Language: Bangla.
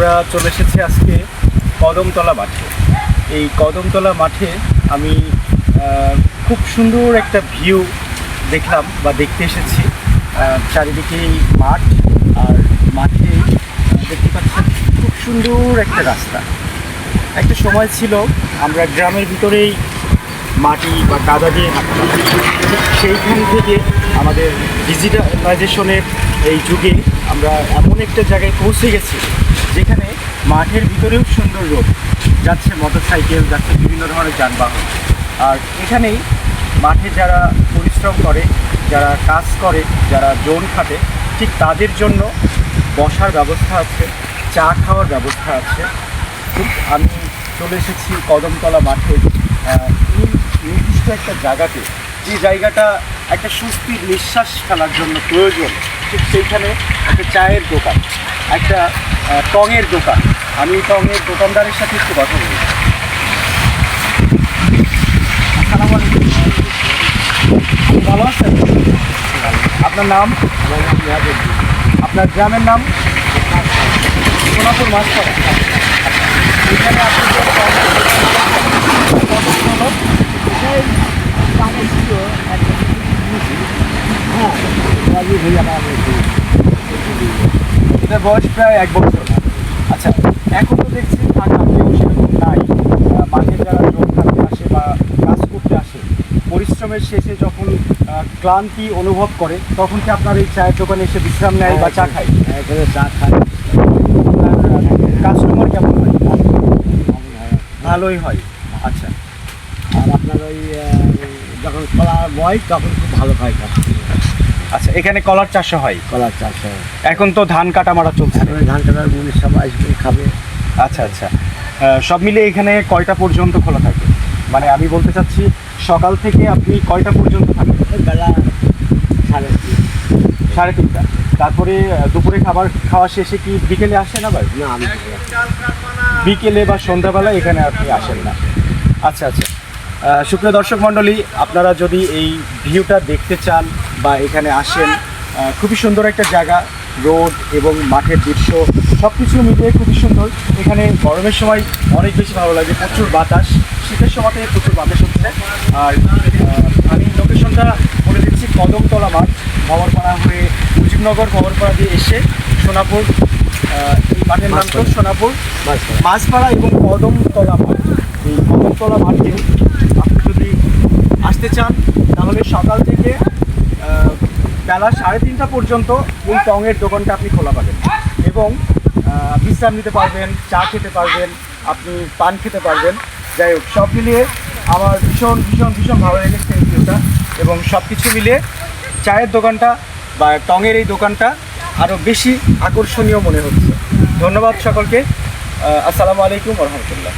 আমরা চলে এসেছি আজকে কদমতলা মাঠে। এই কদমতলা মাঠে আমি খুব সুন্দর একটা ভিউ দেখলাম বা দেখতে এসেছি। চারিদিকেই মাঠ আর মাঠে দেখতে পাচ্ছেন খুব সুন্দর একটা রাস্তা। একটা সময় ছিল আমরা গ্রামের ভিতরেই মাটি বা কাদা দিয়ে সেইখান থেকে আমাদের ডিজিটালাইজেশনের এই যুগে আমরা এমন একটা জায়গায় পৌঁছে গেছি যেখানে মাঠের ভিতরেও সুন্দর রোড যাচ্ছে মোটর সাইকেল যাচ্ছে বিভিন্ন ধরনের যানবাহন। আর এখানেই মাঠে যারা পরিশ্রম করে, যারা কাজ করে, যারা জোন খাটে, ঠিক তাদের জন্য বসার ব্যবস্থা আছে, চা খাওয়ার ব্যবস্থা আছে। ঠিক আমি চলে এসেছি কদমতলা মাঠে। এই নির্দিষ্ট একটা জায়গাতে, যে জায়গাটা একটা সুস্থির নিঃশ্বাস ফেলার জন্য প্রয়োজন, ঠিক সেইখানে একটা চায়ের দোকান, একটা টঙের দোকান। আমি টঙের দোকানদারের সাথে একটু কথা বলি আসসালামু আলাইকুম। ভালো আছেন? আপনার নাম? আপনার গ্রামের নাম? সোনাপুর মাছপাড়া এখানে আপনি যে কত বয়স প্রায় এক বছর। আচ্ছা এখন তো দেখছি ফাঁকা কেউ সেরকম নাই। মাঠে যারা জোর খাটতে আসে বা কাজ করতে আসে পরিশ্রমের শেষে যখন ক্লান্তি অনুভব করে তখন কি আপনার এই চায়ের দোকানে এসে বিশ্রাম নেয় বা চা খায়? এখানে চা খাই কাস্টমার কেমন হয়? ভালোই হয়। আচ্ছা। আর আপনার ওই যখন কলা বয় তখন খুব ভালো খাই আচ্ছা এখানে কলার চাষ হয়? কলার চাষ হয়। এখন তো ধান কাটা মারা চলছে ধান কাটার মুনিশ সব আসবে খাবে। আচ্ছা আচ্ছা। সব মিলে এখানে কয়টা পর্যন্ত খোলা থাকে? মানে আমি বলতে চাচ্ছি সকাল থেকে আপনি কয়টা পর্যন্ত থাকেন? বেলা সাড়ে সাড়ে তিনটা। তারপরে দুপুরে খাবার খাওয়া শেষে কি বিকেলে আসেন আবার? না আমি বিকেলে বা সন্ধ্যাবেলা এখানে আপনি আসেন না। আচ্ছা আচ্ছা। সুপ্রিয় দর্শক মণ্ডলী আপনারা যদি এই ভিউটা দেখতে চান বা এখানে আসেন খুবই সুন্দর একটা জায়গা রোড এবং মাঠের দৃশ্য সব কিছু মিলিয়ে খুবই সুন্দর। এখানে গরমের সময় অনেক বেশি ভালো লাগে প্রচুর বাতাস শীতের সময়তে প্রচুর বাতাস হচ্ছে। আর আমি লোকেশনটা বলে দিচ্ছি কদমতলা মাঠ ভবরপাড়া হয়ে মুজিবনগর ভবরপাড়া দিয়ে এসে সোনাপুর এই মাঠের নাম তো সোনাপুর। মাছপাড়া এবং কদমতলা মাঠ। এই কদমতলা মাঠে আপনি যদি আসতে চান তাহলে সকাল থেকে বেলা সাড়ে তিনটা পর্যন্ত এই টঙের দোকানটা আপনি খোলা পাবেন। এবং বিশ্রাম নিতে পারবেন, চা খেতে পারবেন, আপনি পান খেতে পারবেন। যাই হোক, সব মিলিয়ে আমার ভীষণ ভীষণ ভীষণ ভালো লেগেছে এই ভিউটা এবং সব কিছু মিলিয়ে চায়ের দোকানটা বা টঙের এই দোকানটা আরও বেশি আকর্ষণীয় মনে হচ্ছে। ধন্যবাদ সকলকে। আসসালামু আলাইকুম রহমতুল্লাহ।